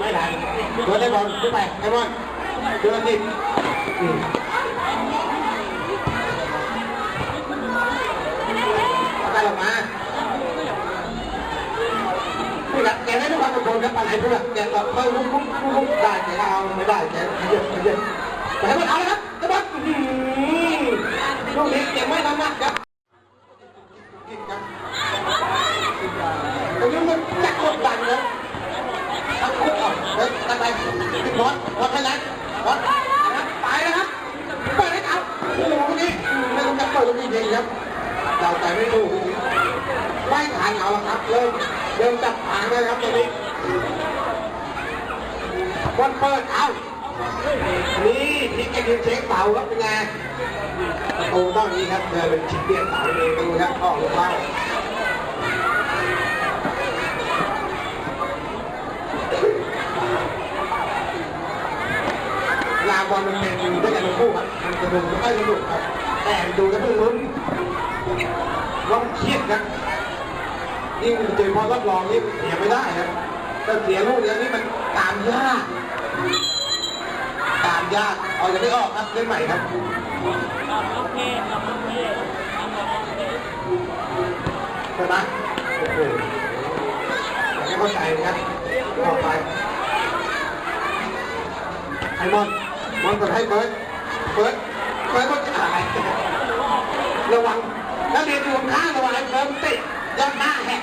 ไม่ได้โดนได้บอลขึ้นไปไอ้บอลเดินดิได้ออมาผู้หลักแกได้ทุกความอดทนครับอะไรผู้หลักแกก็เพิ่มลุกลุกลุกได้แกก็เอาไม่ได้แกเยอะเยอะแต่ให้มันเอาเลยครับไอ้บอลลูกนี้เก็บไม่ทำนักครับกินครับตรงนี้มันจักรกดดันนะ ทั้งคู่ก่อนเฮ้ยตั้ง ใจติดบอลบอลไทยแลนด์บอลนะครับไปนะครับเปิดให้เขาโอ้โหคนนี้ไม่ต้องจับเปิดลูกนี้จริงครับเราใจไม่ถูกไม่ทันเอาละครับ เริ่มเริ่มจับทางเลยครับตอนนี้บอลเปิดเอานี่พี่แกยืนเช็คเสาครับเป็นไงประตูต้องนี้ครับเดินเป็นชิดเบียดเสาเองดูครับออกลูกเข้าลา บอลมันเป็นด้วยกันทั้งคู่ครับมันจะดูไม่ค่อยสนุกครับ แต่ดูแล้วมันลุ้นว่ามันเครียดครับยิ่งเจอพอรับรองนี่เสียไม่ได้ครับถ้าเสียลูกเนี้ยนี่มันตามยาก ตามยากเอาจะไม่ออกครับเล่นใหม่ครับใช่ไหมโอ้โหไม่เข้าใจนะครับต่อไปไอ้บอล บอลกดให้เบิร์ดเบิร์ดเบิร์ดก็จะหายระวังนักเรียนอยู่ข้างระวังเบิร์ดติดยัดหน้าแหก